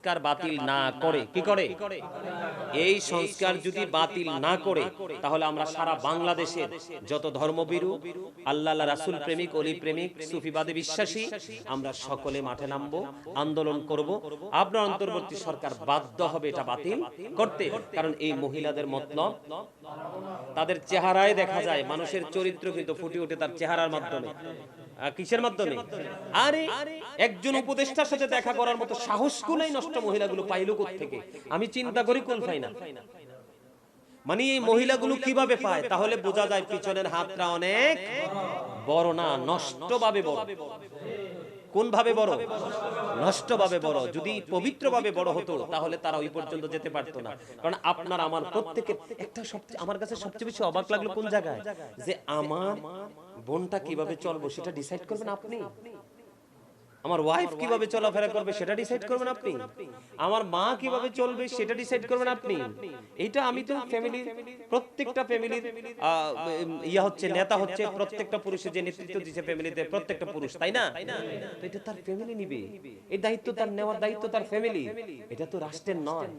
সংস্কার বাতিল না করে কি করে। এই সংস্কার যদি বাতিল না করে তাহলে আমরা সারা বাংলাদেশে যত ধর্মবিরু আল্লাহ রাসুল প্রেমিক অলি প্রেমিক সুফিবাদে বিশ্বাসী আমরা সকলে মাঠে নামবো আন্দোলন করব। আপনার অন্তর্বর্তী সরকার বাধ্য হবে এটা বাতিল করতে। কারণ এই মহিলাদের মতলব তাদের চেহারায় দেখা যায় মানুষের চরিত্র কিন্তু ফুটে ওঠে তার চেহারার মাধ্যমে। কিসের মাধ্যমে? আরে, একজন উপদেষ্টার সাথে দেখা করার মতো সাহস কোনাই নষ্ট মহিলাগুলো পাইলো থেকে আমি চিন্তা করি কোন পাই না মানে এই মহিলাগুলো কীভাবে পায়? তাহলে বোঝা যায় পিছনের হাতটা অনেক বড় না, নষ্ট ভাবে বড়। কোন ভাবে বড়? নষ্ট ভাবে বড়। যদি পবিত্রভাবে বড় হতো, তাহলে তারা ওই পর্যন্ত যেতে পারতো না। কারণ আপনার, আমার প্রত্যেকের, একটা সবচেয়ে আমার কাছে সবচেয়ে বেশি অবাক লাগল কোন জায়গায়? যে আমার বোনটা কীভাবে চলবো, সেটা ডিসাইড করবেন আপনি। আমার ওয়াইফ কীভাবে চলাফেরা করবে সেটা ডিসাইড করবেন আপনি। আমার মা কীভাবে চলবে সেটা ডিসাইড করবেন আপনি। এটা আমি তো ফ্যামিলির প্রত্যেকটা ফ্যামিলির ইয়া হচ্ছে, নেতা হচ্ছে, প্রত্যেকটা পুরুষের যে নেতৃত্ব দিচ্ছে ফ্যামিলিতে প্রত্যেকটা পুরুষ, তাই না? তো এটা তার ফ্যামিলি নিবে। এই দায়িত্ব তার নেওয়ার দায়িত্ব তার ফ্যামিলি এটা তো রাষ্ট্রের নয়।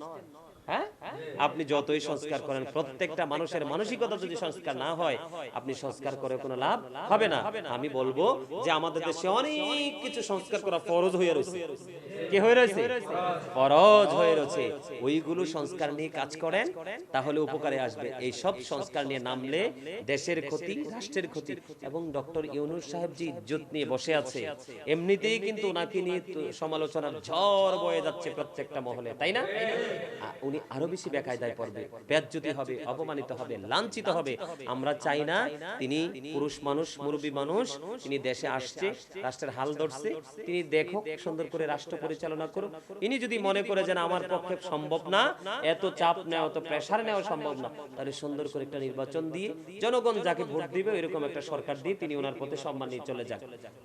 আপনি যতই সংস্কার করেন, প্রত্যেকটা মানুষের মানসিকতা যদি সংস্কার না হয়, আপনি সংস্কার করে কোনো লাভ হবে না। আমি বলব যে আমাদের দেশে অনেক কিছু সংস্কার করা ফরজ হয়ে রয়েছে। কি হয়ে রয়েছে? ফরজ হয়ে রয়েছে। ওইগুলো সংস্কার নিয়ে কাজ করেন, তাহলে উপকারে আসবে। এই সব সংস্কার নিয়ে নামলে দেশের ক্ষতি, রাষ্ট্রের ক্ষতি এবং ডক্টর ইউনুস সাহেব যে ইজ্জত নিয়ে বসে আছে, এমনিতেই কিন্তু ওনাকে নিয়ে সমালোচনার ঝড় বয়ে যাচ্ছে প্রত্যেকটা মহলে, তাই না? উনি আরও বেশি বেকায়দায় পড়বে। বেজ্জতি হবে অপমানিত হবে লাঞ্ছিত হবে। আমরা চাই না তিনি পুরুষ মানুষ মুরব্বী মানুষ তিনি দেশে আসছে রাষ্ট্রের হাল ধরছে তিনি দেখো সুন্দর করে রাষ্ট্র পরিচালনা করুক। ইনি যদি মনে করে যে না, আমার পক্ষে সম্ভব না এত চাপ নেওয়া এত প্রেসার নেওয়া সম্ভব না তাহলে সুন্দর করে একটা নির্বাচন দিয়ে জনগণ যাকে ভোট দিবে এরকম একটা সরকার দিয়ে তিনি ওনার পথে সম্মান নিয়ে চলে যান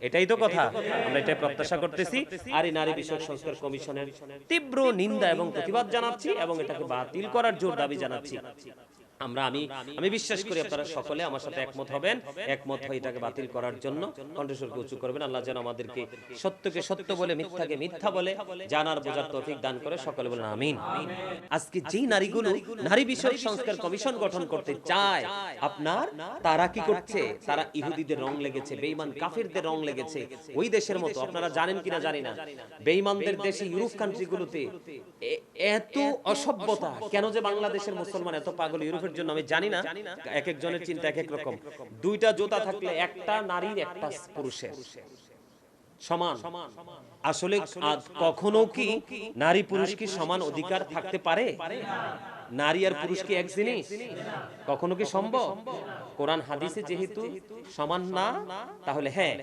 এটাই তো কথা। আমরা এটাই প্রত্যাশা করতেছি। আর নারী বিষয়ক সংস্কার কমিশনের তীব্র নিন্দা এবং প্রতিবাদ জানাচ্ছি এবং এটাকে বাতিল করার জোর দাবি জানাচ্ছি। আমরা, আমি আমি বিশ্বাস করি আপনারা সকলে আমার সাথে একমত হবেন, একমত হয়ে এটাকে বাতিল করার জন্য কণ্ঠস্বরকে উঁচু করবেন। আল্লাহ যেন আমাদেরকে সত্যকে সত্য বলে, মিথ্যাকে মিথ্যা বলে, জানার বোঝার তৌফিক দান করে সকলে বলেন, আমিন। আজকে যেই নারীগুলো, নারী বিষয়ক সংস্কার কমিশন গঠন করতে চায়, আপনার তারা কি করছে? তারা ইহুদিদের রং লেগেছে, বেঈমান কাফিরদের রং লেগেছে, ওই দেশের মতো। আপনারা জানেন কিনা জানি না। বেঈমানদের দেশে ইউরোপ কান্ট্রিগুলোতে এত অসভ্যতা, কেন যে বাংলাদেশের মুসলমান এত পাগল ইউরোপের জন্য আমি জানি না এক একজনের চিন্তা এক এক রকম। দুইটা জোতা থাকলে একটা নারীর একটা পুরুষের। সমান। আসলে কখনো কি নারী পুরুষ কি সমান অধিকার থাকতে পারে? নারী আর পুরুষ কি এক জিনিস? কখনো কি সম্ভব? কোরআন হাদিসে যেহেতু সমান না তাহলে হ্যাঁ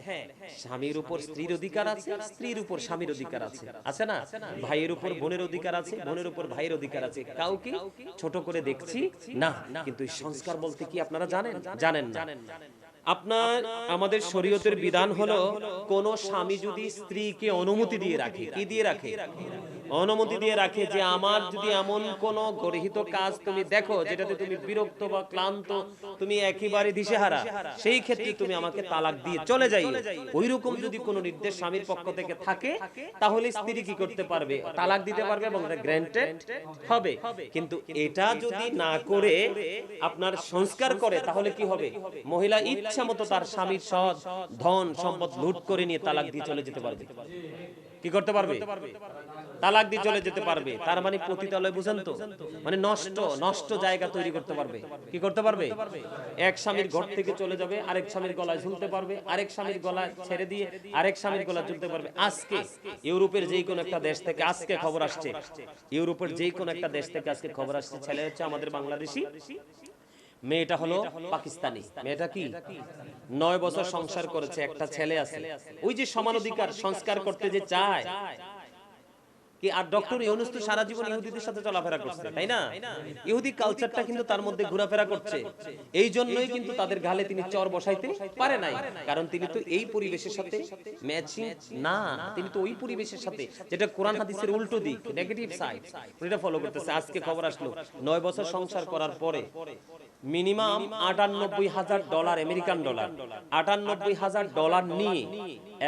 স্বামীর উপর স্ত্রীর অধিকার আছে স্ত্রীর উপর স্বামীর অধিকার আছে। আছে না? ভাইয়ের উপর বোনের অধিকার আছে বোনের উপর ভাইয়ের অধিকার আছে। কাউকে ছোট করে দেখছি না কিন্তু সংস্কার বলতে কি আপনারা জানেন? জানেন না। আপনার আমাদের শরীয়তের বিধান হলো কোন স্বামী যদি স্ত্রীকে অনুমতি দিয়ে রাখে কি দিয়ে রাখে? অনুমতি দিয়ে রাখে যে আমার যদি এমন কোন গরহিত কাজ তুমি দেখো যেটাতে তুমি বিরক্ত বা ক্লান্ত, তুমি একেবারে দিশেহারা, সেই ক্ষেত্রে তুমি আমাকে তালাক দিয়ে চলে যাই ওই রকম যদি কোনো নির্দেশ স্বামীর পক্ষ থেকে থাকে, তাহলে স্ত্রী কি করতে পারবে? তালাক দিতে পারবে এবং গ্র্যান্টেড হবে। কিন্তু এটা যদি না করে আপনার সংস্কার করে, তাহলে কি হবে? মহিলা ইচ্ছা মতো তার স্বামীর সৎ ধন সম্পদ লুট করে নিয়ে তালাক দিয়ে চলে যেতে পারবে। কি করতে পারবে? তালাক দিয়ে চলে যেতে পারবে। তার মানে পতিতালয় বুঝেন তো? মানে নষ্ট নষ্ট জায়গা তৈরি করতে পারবে। কি করতে পারবে? এক স্বামীর ঘর থেকে চলে যাবে আরেক স্বামীর গলায় ঝুলতে পারবে আরেক স্বামীর গলায় ছেড়ে দিয়ে আরেক স্বামীর গলায় ঝুলতে পারবে। আজকে ইউরোপের যেই কোন একটা দেশ থেকে আজকে খবর আসছে। ইউরোপের যেই কোন একটা দেশ থেকে আজকে খবর আসছে। ছেলে হচ্ছে আমাদের বাংলাদেশি। মেয়েটা হলো পাকিস্তানি। মেয়েটা কি? নয় বছর সংসার করেছে একটা ছেলে আছে। ওই যে সমান অধিকার সংস্কার করতে যে চায় আর ডক্টর ইউনুস তো সারা জীবন ইহুদিদের সাথে চলাফেরা করছে, তাই না? ইহুদি কালচারটা কিন্তু তার মধ্যে ঘোরাফেরা করছে। এই জন্যই কিন্তু তাদের গালে তিনি চর বসাইতে পারে নাই। কারণ তিনি তো এই পরিবেশের সাথে ম্যাচিং না। তিনি তো ওই পরিবেশের সাথে, যেটা কোরআন হাদিসের উল্টো দিক নেগেটিভ সাইড এটা ফলো করতেছে। আজকে খবর আসলো, নয় বছর সংসার করার পরে মিনিমাম আটানব্বই হাজার ডলার আমেরিকান ডলার, আটানব্বই হাজার ডলার নিয়ে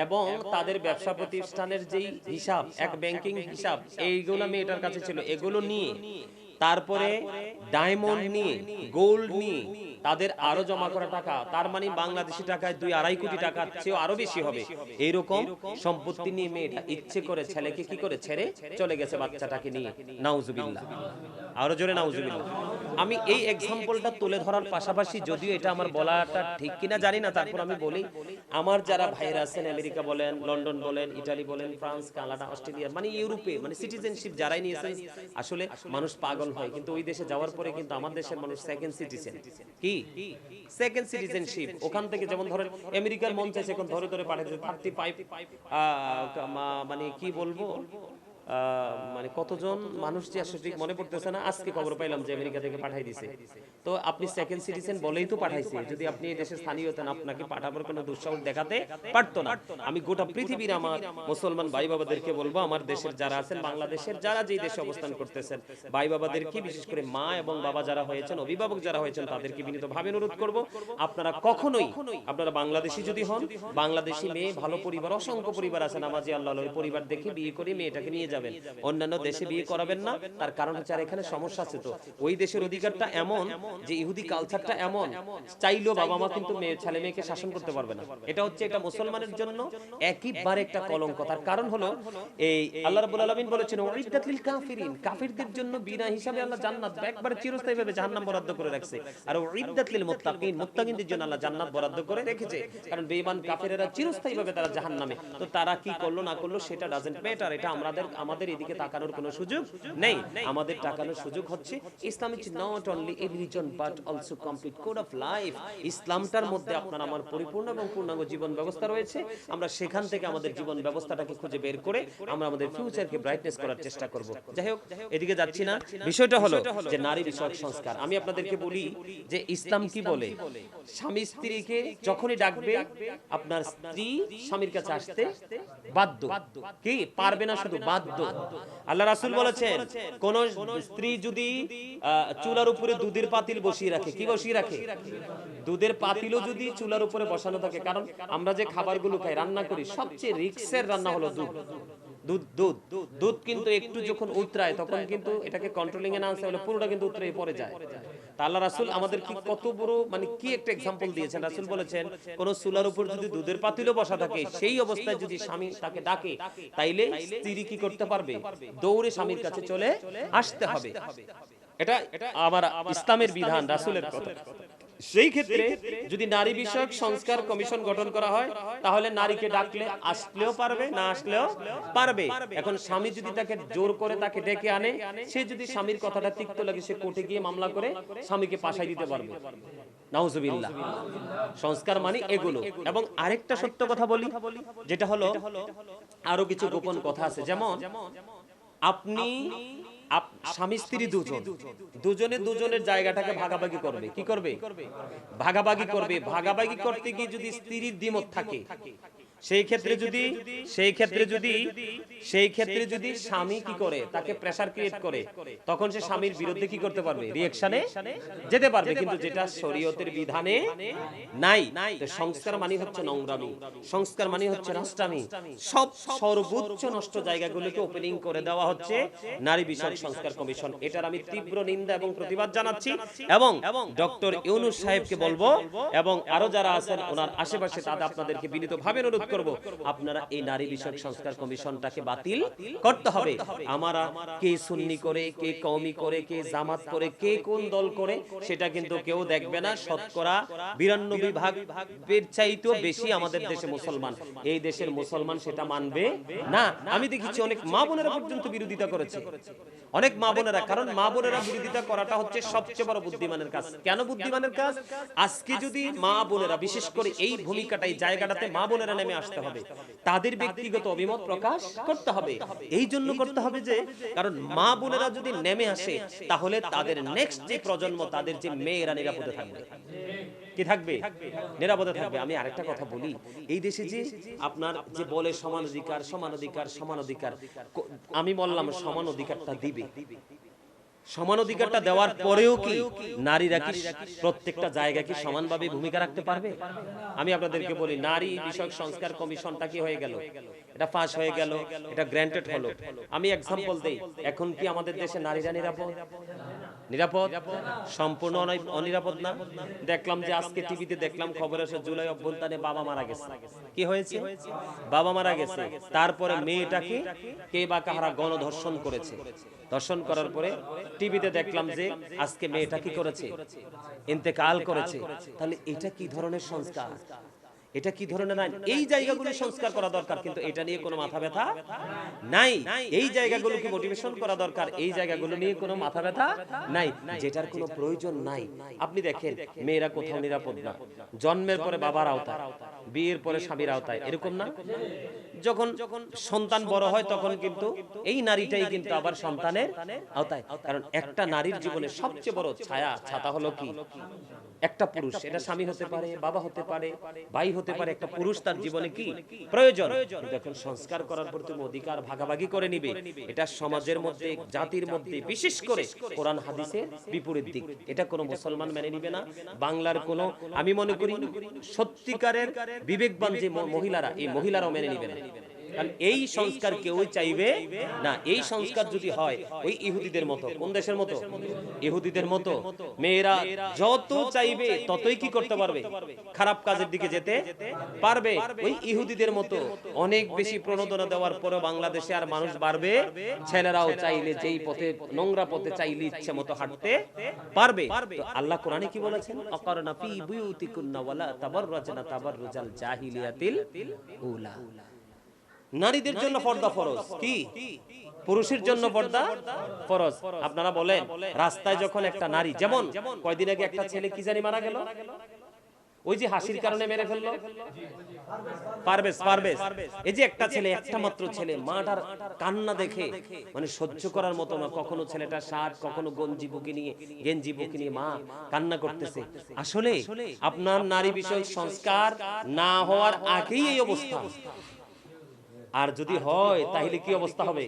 এবং তাদের ব্যবসা প্রতিষ্ঠানের যেই হিসাব, এক ব্যাংকিং হিসাব, এইগুলো মেয়েটার কাছে ছিল, এগুলো নিয়ে তারপরে ডায়মন্ড নিয়ে, গোল্ড নিয়ে তাদের আরও জমা করা টাকা, তার মানে বাংলাদেশি টাকায় দুই আড়াই কোটি টাকার চেয়েও আরও বেশি হবে। এইরকম সম্পত্তি নিয়ে মেয়েটা ইচ্ছে করে ছেলেকে কি করে ছেড়ে চলে গেছে বাচ্চাটাকে নিয়ে, নাউজুবিল্লাহ। আরও জোরে নাউজুবিল্লাহ। আমি এই এক্সাম্পলটা তুলে ধরার পাশাপাশি যদিও এটা আমার বলাটা ঠিক কিনা জানি না, তারপর আমি বলি, আমার যারা ভাইরা আছেন, আমেরিকা বলেন, লন্ডন বলেন, ইটালি বলেন, ফ্রান্স, কানাডা, অস্ট্রেলিয়া মানে ইউরোপে মানে সিটিজেনশিপ যারাই নিয়েছেন আসলে মানুষ পাগল হয়। কিন্তু ওই দেশে যাওয়ার পরে কিন্তু আমার দেশের মানুষ সেকেন্ড সিটিজেন কি? সেকেন্ড সিটিজেনশিপ ওখান থেকে যেমন ধরেন, আমেরিকার মন চাইছে এখন ধরে ধরে পাঠাচ্ছে থার্টি ফাইভ মানে কি বলব? মানে কতজন মানুষ যে আসলে মনে পড়তেছে না আজকে খবর পাইলাম যে আমেরিকা থেকে পাঠাই দিছে। তো আপনি সেকেন্ড সিটিজেন বলেই তো পাঠাইছে। যদি আপনি এই দেশের স্থানীয় হতেন আপনাকে পাঠাবার কোনো দুঃসাহস দেখাতে পারতো না। আমি গোটা পৃথিবীর আমার মুসলমান ভাই বাবাদেরকে বলব আমার দেশের যারা আছেন বাংলাদেশের যারা যেই দেশে অবস্থান করতেছেন ভাই বাবাদেরকে বিশেষ করে মা এবং বাবা যারা হয়েছেন অভিভাবক যারা হয়েছেন তাদেরকে বিনীতভাবে অনুরোধ করব আপনারা কখনোই আপনারা বাংলাদেশি যদি হন বাংলাদেশি মেয়ে ভালো পরিবার অসংখ্য পরিবার আছে নামাজি আল্লাহ পরিবার দেখে বিয়ে করে মেয়েটাকে নিয়ে যাবেন। অন্যান্য দেশে বিয়ে করাবেন না তার কারণ হচ্ছে আর এখানে সমস্যা আছে তো। ওই দেশের অধিকারটা এমন যে ইহুদি কালচারটা এমন। চাইলেও বাবা মা কিন্তু মেয়ে ছেলে মেয়েকে শাসন করতে পারবে না। এটা হচ্ছে এটা মুসলমানের জন্য একইবারে একটা কলঙ্ক। তার কারণ হলো এই আল্লাহ রাব্বুল আলামিন বলেছেন লিল কাফিরিন। কাফিরদের জন্য বিনা হিসাবে আল্লাহ জান্নাত একবারে চিরস্থায়ী ভাবে জাহান্নাম বরাদ্দ করে রাখছে। আর লিল মুত্তাকিন মুত্তাকিনদের জন্য আল্লাহ জান্নাত বরাদ্দ করে রেখেছে কারণ বেঈমান কাফিরেরা চিরস্থায়ী ভাবে তারা জাহান্নামে তো তারা কি করল না করল সেটা ডাজন্ট ম্যাটার এটা আমাদের আমাদের এদিকে তাকানোর কোনো সুযোগ নেই। আমাদের তাকানোর সুযোগ হচ্ছে Islam is not only a religion but also complete code of life ইসলামটার মধ্যে আপনার আমার পরিপূর্ণ এবং পূর্ণাঙ্গ জীবন ব্যবস্থা রয়েছে। আমরা সেখান থেকে আমাদের জীবন ব্যবস্থাটাকে খুঁজে বের করে আমরা আমাদের ফিউচারকে ব্রাইটনেস করার চেষ্টা করব। যাই হোক এদিকে যাচ্ছি না। বিষয়টা হলো যে নারী বিষয়ক সংস্কার। আমি আপনাদেরকে বলি যে ইসলাম কি বলে? স্বামী স্ত্রীকে যখনই ডাকবে আপনার স্ত্রী স্বামীর কাছে আসতে বাধ্য কি পারবে না শুধু বাধ্য আল্লাহ রাসূল বলেছেন কোন স্ত্রী যদি চুলার উপরে দুধের পাতিল বসিয়ে রাখে। কি বসিয়ে রাখে? দুধের পাতিলও যদি চুলার উপরে বসানো থাকে কারণ আমরা যে খাবারগুলো খাই রান্না করি সবচেয়ে রিক্সের রান্না হলো দুধ। দুধ। দুধ দুধ। কিন্তু একটু যখন উতরায় তখন কিন্তু এটাকে কন্ট্রোলিং এ না আনতে হলে পুরোটা কিন্তু উতরে পড়ে যায়। তা আল্লাহ আমাদেরকে আমাদের কি কত বড় মানে কি একটা এক্সাম্পল দিয়েছেন? রাসুল বলেছেন কোন চুলার উপর যদি দুধের পাতিলও বসা থাকে সেই অবস্থায় যদি স্বামী তাকে ডাকে তাইলে স্ত্রী কি করতে পারবে? দৌড়ে স্বামীর কাছে চলে আসতে হবে। এটা আমার ইসলামের বিধান রাসুলের কথা। সেই ক্ষেত্রে যদি নারী বিষয়ক সংস্কার কমিশন গঠন করা হয়, তাহলে নারীকে ডাকলে আসলেও পারবে, না আসলেও পারবে। এখন স্বামী যদি তাকে জোর করে তাকে ডেকে আনে, সে যদি স্বামীর কথাটা তিক্ত লাগে, সে কোর্টে গিয়ে মামলা করে স্বামীকে পাশাই দিতে পারবে। সংস্কার মানে এগুলো। এবং আরেকটা সত্য কথা বলি, যেটা হলো, আরও কিছু গোপন কথা আছে। যেমন আপনি স্বামী, স্ত্রী দুজন। দুজনে দুজনের জায়গাটাকে ভাগাভাগি করবে। কি করবে? ভাগাভাগি করবে। ভাগাভাগি করতে গিয়ে যদি স্ত্রীর দ্বিমত থাকে সেই ক্ষেত্রে যদি সেই ক্ষেত্রে যদি সেই ক্ষেত্রে যদি স্বামী কি করে? তাকে প্রেসার ক্রিয়েট করে। তখন সে স্বামীর বিরুদ্ধে কি করতে পারবে? রিয়েকশনে যেতে পারবে কিন্তু যেটা শরীয়তের বিধানে নাই। তো সংস্কার মানে হচ্ছে নোংরামি। সংস্কার মানে হচ্ছে নষ্টামি সব সর্বোচ্চ নষ্ট জায়গাগুলোকে ওপেনিং করে দেওয়া হচ্ছে নারী বিষয়ক সংস্কার কমিশন। এটার আমি তীব্র নিন্দা এবং প্রতিবাদ জানাচ্ছি। এবং ডক্টর ইউনুস সাহেবকে বলব এবং আরও যারা আছেন ওনার আশেপাশে তাদের আপনাদেরকে বিনীতভাবে অনুরোধ করব। আপনারা এই নারী বিষয়ক সংস্কার কমিশনটাকে বাতিল করতে হবে। আমরা কে সুন্নি করে কে কওমি করে কে জামাত করে কে কোন দল করে সেটা কিন্তু কেউ দেখবে না। শতকরা বিরানব্বই ভাগ চাইতেও বেশি আমাদের দেশে মুসলমান। এই দেশের মুসলমান সেটা মানবে? না। আমি দেখেছি অনেক মা বোনেরা পর্যন্ত বিরোধিতা করেছে। অনেক মা বোনেরা কারণ মা বোনেরা বিরোধিতা করাটা হচ্ছে সবচেয়ে বড় বুদ্ধিমানের কাজ। কেন বুদ্ধিমানের কাজ? আজকে যদি মা বোনেরা বিশেষ করে এই ভূমিকাটা এই জায়গাটাতে মা বোনেরা নেমে আসতে হবে। তাদের ব্যক্তিগত অভিমত প্রকাশ করতে হবে। এই জন্য করতে হবে যে কারণ মা বোনেরা যদি নেমে আসে তাহলে তাদের নেক্সট যে প্রজন্ম তাদের যে মেয়েরা নিরাপদে থাকবে। কি থাকবে? নিরাপদে থাকবে। আমি আরেকটা কথা বলি। এই দেশে যে আপনার যে বলে সমান অধিকার সমান অধিকার সমান অধিকার আমি বললাম সমান অধিকারটা দিবে। সমান অধিকারটা দেওয়ার পরেও কি নারীরা কি প্রত্যেকটা জায়গা কি সমানভাবে ভূমিকা রাখতে পারবে? আমি আপনাদেরকে বলি নারী বিষয়ক সংস্কার কমিশনটা কি হয়ে গেল? এটা পাস হয়ে গেল এটা গ্র্যান্টেড হলো। আমি এক্সাম্পল দেই এখন কি আমাদের দেশে নারীরা নিরাপদ? নিরাপদ? সম্পূর্ণ অনিরাপদ না? দেখলাম যে আজকে টিভিতে দেখলাম খবর এসে জুলাই অভ্যন্তরে বাবা মারা গেছে। কি হয়েছে? বাবা মারা গেছে। তারপরে মেয়েটাকে কে? বা কাহারা গণধর্ষণ করেছে? ধর্ষণ করার পরে টিভিতে দেখলাম যে আজকে মেয়েটা কি করেছে? ইন্তেকাল করেছে। তাহলে এটা কি ধরনের সংস্কার? এটা কি ধরনের আইন এই জায়গাগুলো সংস্কার করা দরকার কিন্তু এটা নিয়ে কোনো মাথা ব্যথা নাই। এই জায়গাগুলোকে মোটিভেশন করা দরকার এই জায়গাগুলো নিয়ে কোনো মাথা ব্যথা নাই। যেটার কোনো প্রয়োজন নাই। আপনি দেখেন মেয়েরা কোথাও নিরাপদ না। জন্মের পরে বাবার আওতায় বিয়ের পরে স্বামীর আওতায় এরকম না। যখন সন্তান বড় হয় তখন কিন্তু এই নারীটাই কিন্তু আবার সন্তানের আওতায়। কারণ একটা নারীর জীবনে সবচেয়ে বড় ছায়া, ছাতা হলো কি? একটা পুরুষ, এটা স্বামী হতে পারে, বাবা হতে পারে, ভাই হতে পারে, একটা পুরুষ তার জীবনে কি? প্রয়োজন। এখন সংস্কার করার পর তুমি অধিকার ভাগাভাগি করে নিবে। এটা সমাজের মধ্যে, জাতির মধ্যে, বিশেষ করে কোরআন, হাদিসের বিপরীত দিক। এটা কোনো মুসলমান মেনে নিবে না। বাংলার কোনো, আমি মনে করি, সত্যিকারের বিবেকবান যে মহিলারা, এই মহিলারাও মেনে নিবে না। কারণ এই সংস্কার কেউই চাইবে না, এই সংস্কার যদি হয়, ওই ইহুদিদের মতো। কোন দেশের মতো? ইহুদিদের মতো। মেয়েরা যত চাইবে ততই কি করতে পারবে? খারাপ কাজের দিকে যেতে পারবে। ওই ইহুদিদের মতো অনেক বেশি প্রণোদনা দেওয়ার পরে বাংলাদেশে আর মানুষ বাড়বে। ছেলেরাও চাইলে যেই পথে, নোংরা পথে চাইলে ইচ্ছে মতো হাঁটতে পারবে। আল্লাহ কোরআনে কি বলেছেন? অকারনা ফি বুয়ুতিকুন্না ওয়ালা তাবাররাজনা তাবাররুজাল জাহিলিয়াতিল উলা। নারীদের জন্য পর্দা ফরজ। কি? পুরুষের জন্য পর্দা ফরজ। আপনারা বলেন রাস্তায় যখন একটা নারী যেমন কয়দিন আগে একটা ছেলে কি জানি মারা গেল? ওই যে হাসির কারণে মেরে ফেলল? পারবেশ পারবেশ এই যে একটা ছেলে একটা মাত্র ছেলে মাটার কান্না দেখে মানে সহ্য করার মতো না কখনো ছেলেটা শার্ট কখনো গঞ্জি বুকে নিয়ে গেঞ্জি বুকে নিয়ে মা কান্না করতেছে। আসলে আপনার নারী বিষয়ক সংস্কার না হওয়ার আগেই এই অবস্থা আর যদি হয় তাহলে কি অবস্থা হবে?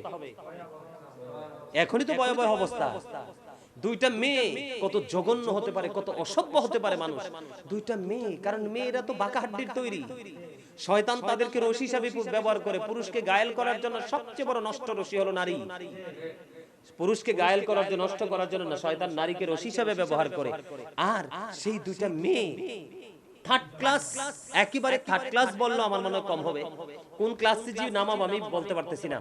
এখনই তো ভয়াবহ অবস্থা। দুইটা মেয়ে কত জঘন্য হতে পারে কত অসভ্য হতে পারে মানুষ। দুইটা মেয়ে কারণ মেয়েরা তো বাঁকা হাড্ডির তৈরি। শয়তান তাদেরকে রশি হিসাবে ব্যবহার করে পুরুষকে গায়েল করার জন্য সবচেয়ে বড় নষ্ট রশি হলো নারী। পুরুষকে গায়েল করার জন্য নষ্ট করার জন্য না শয়তান নারীকে রশি হিসাবে ব্যবহার করে। আর সেই দুইটা মেয়ে থার্ড ক্লাস একেবারে থার্ড ক্লাস বলল আমার মনে কম হবে। কোন ক্লাসে যে নামাব আমি বলতে পারতেছি না।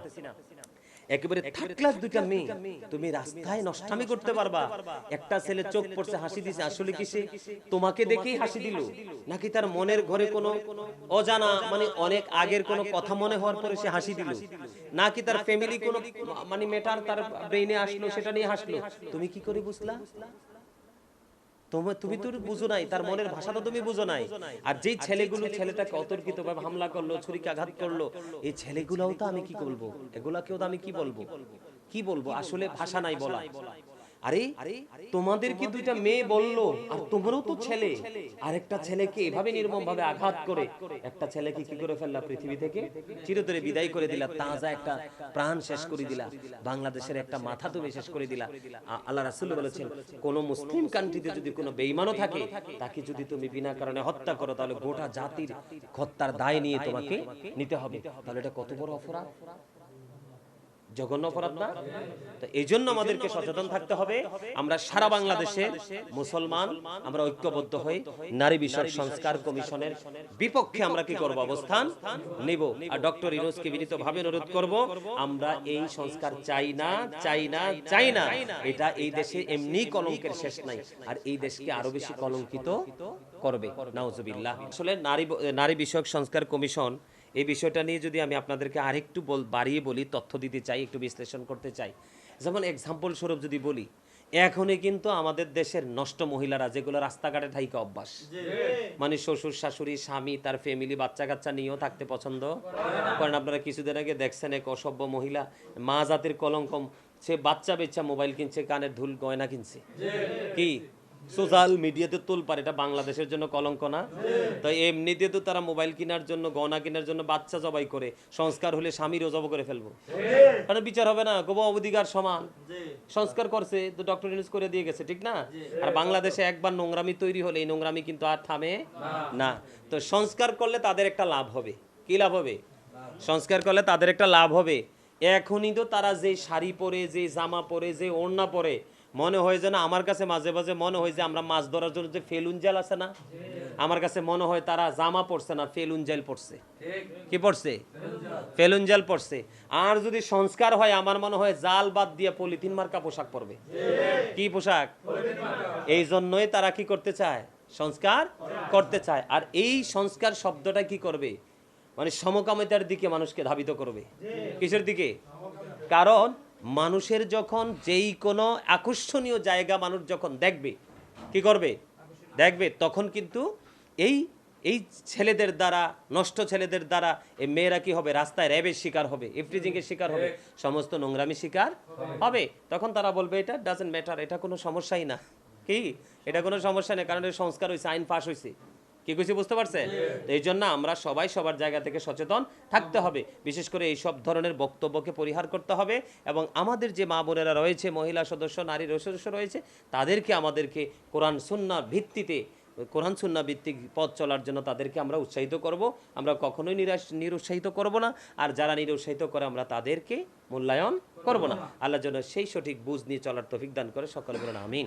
একেবারে থার্ড ক্লাস দুইটা মেয়ে তুমি রাস্তায় নষ্টামি করতে পারবা। একটা ছেলে চোখ পড়ছে হাসি দিছে আসলে কি সে তোমাকে দেখেই হাসি দিল? নাকি তার মনের ঘরে কোনো অজানা মানে অনেক আগের কোনো কথা মনে হওয়ার পরে সে হাসি দিল। নাকি তার ফ্যামিলি কোনো মানে মেটার তার ব্রেইনে আসলো সেটা নিয়ে হাসলো। তুমি কি করে বুঝলা? তুমি তো বুঝো নাই তার মনের ভাষা তো তুমি বুঝো নাই। আর যেই ছেলেগুলো ছেলেটাকে অতর্কিত ভাবে হামলা করল ছুরিকে আঘাত করল এই ছেলেগুলাও তো আমি কি বলব? এগুলাকেও তো আমি কি বলব? কি বলব? আসলে ভাষা নাই বলা। আরে, তোমাদের কি দুইটা মেয়ে বলল? আর তোমারও তো ছেলে। আরেকটা ছেলেকে এভাবে নির্মম ভাবে আঘাত করে। একটা ছেলেকে কি করে ফেললা পৃথিবী থেকে? চিরতরে বিদায় করে দিলা, তাজা একটা প্রাণ শেষ করে দিলা। বাংলাদেশের একটা মাথা তুমি শেষ করে দিলা। আল্লাহ রাসূল বলেছেন, কোন মুসলিম কান্ট্রিতে যদি কোনো বেঈমানও থাকে, তাকে যদি তুমি বিনা কারণে হত্যা করো, তাহলে গোটা জাতির হত্যার দায় নিয়ে তোমাকে নিতে হবে। তাহলে এটা কত বড় অপরাধ? জঘন্য অপরাধ না? তো এই জন্য আমাদেরকে সচেতন থাকতে হবে। আমরা সারা বাংলাদেশে মুসলমান আমরা ঐক্যবদ্ধ হয়ে নারী বিষয়ক সংস্কার কমিশনের বিপক্ষে আমরা কি করব? অবস্থান নেব। আর ডক্টর ইনোজকে বিনীত ভাবে অনুরোধ করব আমরা এই সংস্কার চাই না চাই না চাই না এটা এই দেশে এমনি কলঙ্কের শেষ নাই। আর এই দেশকে আরও বেশি কলঙ্কিত করবে। নাউজুবিল্লাহ। আসলে নারী নারী বিষয়ক সংস্কার কমিশন এই বিষয়টা নিয়ে যদি আমি আপনাদেরকে আরেকটু বল বাড়িয়ে বলি তথ্য দিতে চাই একটু বিশ্লেষণ করতে চাই। যেমন এক্সাম্পল স্বরূপ যদি বলি এখনই কিন্তু আমাদের দেশের নষ্ট মহিলারা যেগুলো রাস্তাঘাটে ঠাইকা অভ্যাস মানে শ্বশুর শাশুড়ি স্বামী তার ফ্যামিলি বাচ্চা কাচ্চা নিয়েও থাকতে পছন্দ কারণ আপনারা কিছুদিন আগে দেখছেন এক অসভ্য মহিলা মা জাতির কলঙ্কম সে বাচ্চা বেচ্চা মোবাইল কিনছে কানের ধুল গয়না কিনছে। কি? সোশ্যাল মিডিয়াতে তোলপার এটা বাংলাদেশের জন্য কলঙ্ক না। তো এমনিতে তো তারা মোবাইল কেনার জন্য গহনা কেনার জন্য বাচ্চা জবাই করে, সংস্কার হলে স্বামীরও জব করে ফেলব। কারণ বিচার হবে না গোব অধিকার সমান। সংস্কার করছে, তো ডক্টর ইউনুস করে দিয়ে গেছে, ঠিক না? আর বাংলাদেশে একবার নোংরামি তৈরি হলে এই নোংরামি কিন্তু আর থামে না। তো সংস্কার করলে তাদের একটা লাভ হবে। কি লাভ হবে? সংস্কার করলে তাদের একটা লাভ হবে। এখনই তো তারা যে শাড়ি পরে, যে জামা পরে, যে ওড়না পরে মনে হয় যেন আমার কাছে মাঝে মাঝে মনে হয় যে আমরা মাছ ধরার জন্য যে ফেলুন জাল আছে না আমার কাছে মনে হয় তারা জামা পরছে না ফেলুন জাল পরছে। কি পড়ছে ফেলুন জাল পড়ছে আর যদি সংস্কার হয় আমার মনে হয় জাল বাদ দিয়ে পলিথিন মার্কা পোশাক পরবে। কি পোশাক? এই জন্যই তারা কি করতে চায়? সংস্কার করতে চায়। আর এই সংস্কার শব্দটা কি করবে? মানে সমকামিতার দিকে মানুষকে ধাবিত করবে। কিসের দিকে? কারণ মানুষের যখন যেই কোনো আকর্ষণীয় জায়গা মানুষ যখন দেখবে, কি করবে? দেখবে, তখন কিন্তু এই এই ছেলেদের দ্বারা, নষ্ট ছেলেদের দ্বারা এই মেয়েরা কি হবে? রাস্তায় র্যাবের শিকার হবে ইফটিজিং এর শিকার হবে, সমস্ত নোংরামি শিকার হবে। তখন তারা বলবে, এটা ডাজেন্ট ম্যাটার এটা কোনো সমস্যাই না। কি? এটা কোনো সমস্যা নেই, কারণ সংস্কার হয়েছে আইন পাস হয়েছে কি কইছি বুঝতে পারছেন এই জন্য আমরা সবাই সবার জায়গা থেকে সচেতন থাকতে হবে। বিশেষ করে এই সব ধরনের বক্তব্যকে পরিহার করতে হবে এবং আমাদের যে মা বোনেরা রয়েছে মহিলা সদস্য নারী সদস্য রয়েছে তাদেরকে আমাদেরকে কোরআন সুন্নার ভিত্তিতে কোরআন সুন্না ভিত্তিক পথ চলার জন্য তাদেরকে আমরা উৎসাহিত করব। আমরা কখনোই নিরাশ নিরুৎসাহিত করব না। আর যারা নিরুৎসাহিত করে আমরা তাদেরকে মূল্যায়ন করব না। আল্লাহ যেন সেই সঠিক বুঝ নিয়ে চলার তফিক দান করে সকলে বলেন আমিন।